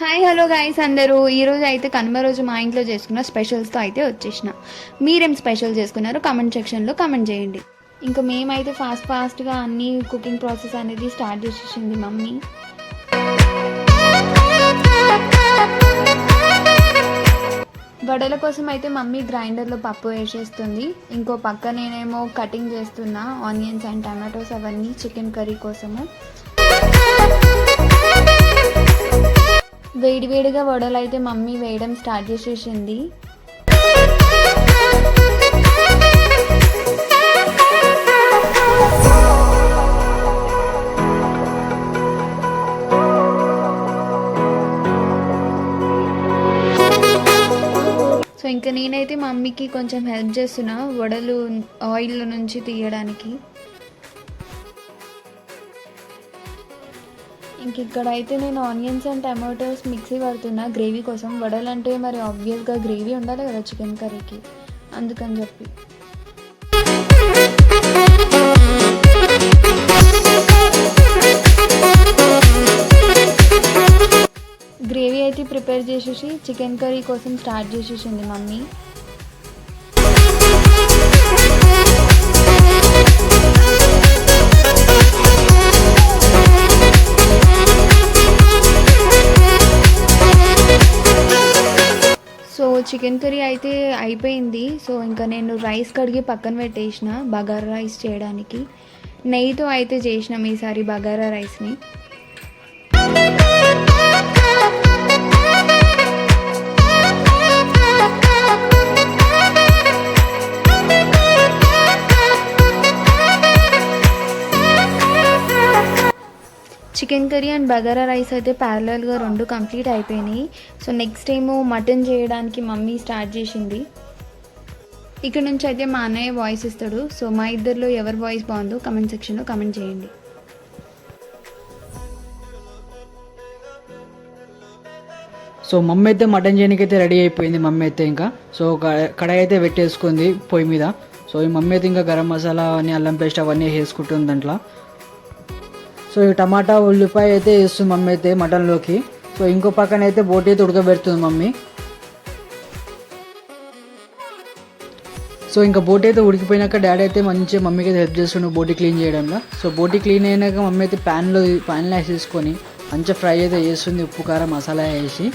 Hi hello guys అందరూ. ఈరోజు అయితే కనుమ రోజు మా ఇంట్లో చేసుకున్న స్పెషల్స్తో అయితే వచ్చేసిన. మీరేం స్పెషల్ చేసుకున్నారో కమెంట్ సెక్షన్లో కమెంట్ చేయండి. ఇంకా మేమైతే ఫాస్ట్ ఫాస్ట్గా అన్ని కుకింగ్ ప్రాసెస్ అనేది స్టార్ట్ చేసేసింది మమ్మీ. వడల కోసం అయితే మమ్మీ గ్రైండర్లో పప్పు వేసేస్తుంది. ఇంకో పక్క నేనేమో కటింగ్ చేస్తున్నా ఆనియన్స్ అండ్ టమాటోస్ అవన్నీ చికెన్ కర్రీ కోసము. వేడివేడిగా వడలు అయితే మమ్మీ వేయడం స్టార్ట్ చేసేసింది. సో ఇంకా నేనైతే మమ్మీకి కొంచెం హెల్ప్ చేస్తున్నా వడలు ఆయిల్ నుంచి తీయడానికి. ఇంక ఇక్కడైతే అయితే నేను ఆనియన్స్ అండ్ టమాటోస్ మిక్సీ పడుతున్నా. గ్రేవీ కోసం. వడలు అంటే మరి ఆబ్వియస్గా గ్రేవీ ఉండాలి కదా చికెన్ కర్రీకి. అందుకని చెప్పి. గ్రేవీ అయితే ప్రిపేర్ చేసేసి చికెన్ కర్రీ కోసం స్టార్ట్ చేసేసింది మమ్మీ. చికెన్ కర్రీ అయితే అయిపోయింది. సో ఇంకా నేను రైస్ కడిగి పక్కన పెట్టేసిన బగారా రైస్ చేయడానికి. నెయ్యితో అయితే చేసినాం ఈసారి బగారా రైస్ని. Chicken curry and bagara rice అయితే ప్యారలల్గా రెండు కంప్లీట్ అయిపోయినాయి. సో నెక్స్ట్ ఏమో మటన్ చేయడానికి మమ్మీ స్టార్ట్ చేసింది. ఇక్కడ నుంచి అయితే మా అన్నయ్య వాయిస్ ఇస్తాడు. సో మా ఇద్దరిలో ఎవరి వాయిస్ బాగుందో కమెంట్ సెక్షన్లో కమెంట్ చేయండి. సో మమ్మీ అయితే మటన్ చేయడానికి అయితే రెడీ అయిపోయింది. మమ్మీ అయితే ఇంకా. సో కడాయి అయితే పెట్టేసుకుంది పొయ్యి మీద. సో ఈ మమ్మీ అయితే ఇంకా గరం మసాలా అని అల్లం పేస్ట్ అవన్నీ వేసుకుంటుంది దాంట్లో. సో ఈ టమాటా ఉల్లిపాయ అయితే వేస్తుంది మమ్మీ అయితే మటన్లోకి. సో ఇంకో పక్కన అయితే బోటి అయితే ఉడకబెడుతుంది మమ్మీ. సో ఇంకా బోటి అయితే ఉడికిపోయినాక డాడీ అయితే మంచిగా మమ్మీకి అయితే హెల్ప్ చేస్తుండే బోటి క్లీన్ చేయడంలో. సో బోటి క్లీన్ అయినాక మమ్మీ అయితే ప్యాన్లో ప్యాన్లో వేసేసుకొని మంచిగా ఫ్రై అయితే చేస్తుంది ఉప్పు కారం మసాలా వేసి.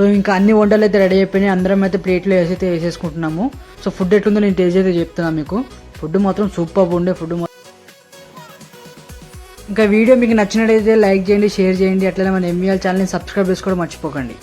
సో ఇంకా అన్ని వంటలు అయితే రెడీ అయిపోయినాయి. అందరం అయితే ప్లేట్లో వేసి అయితే వేసేసుకుంటున్నాము. సో ఫుడ్ ఎట్లుందో నేను టేస్ట్ అయితే చెప్తున్నాను మీకు. ఫుడ్ మాత్రం సూపర్ ఉండే ఫుడ్ ఇంకా వీడియో మీకు నచ్చినట్టయితే లైక్ చేయండి షేర్ చేయండి. అట్లనే మన ఎంఈఎల్ ఛానల్ని సబ్స్క్రైబ్ చేసుకోవడం మర్చిపోకండి.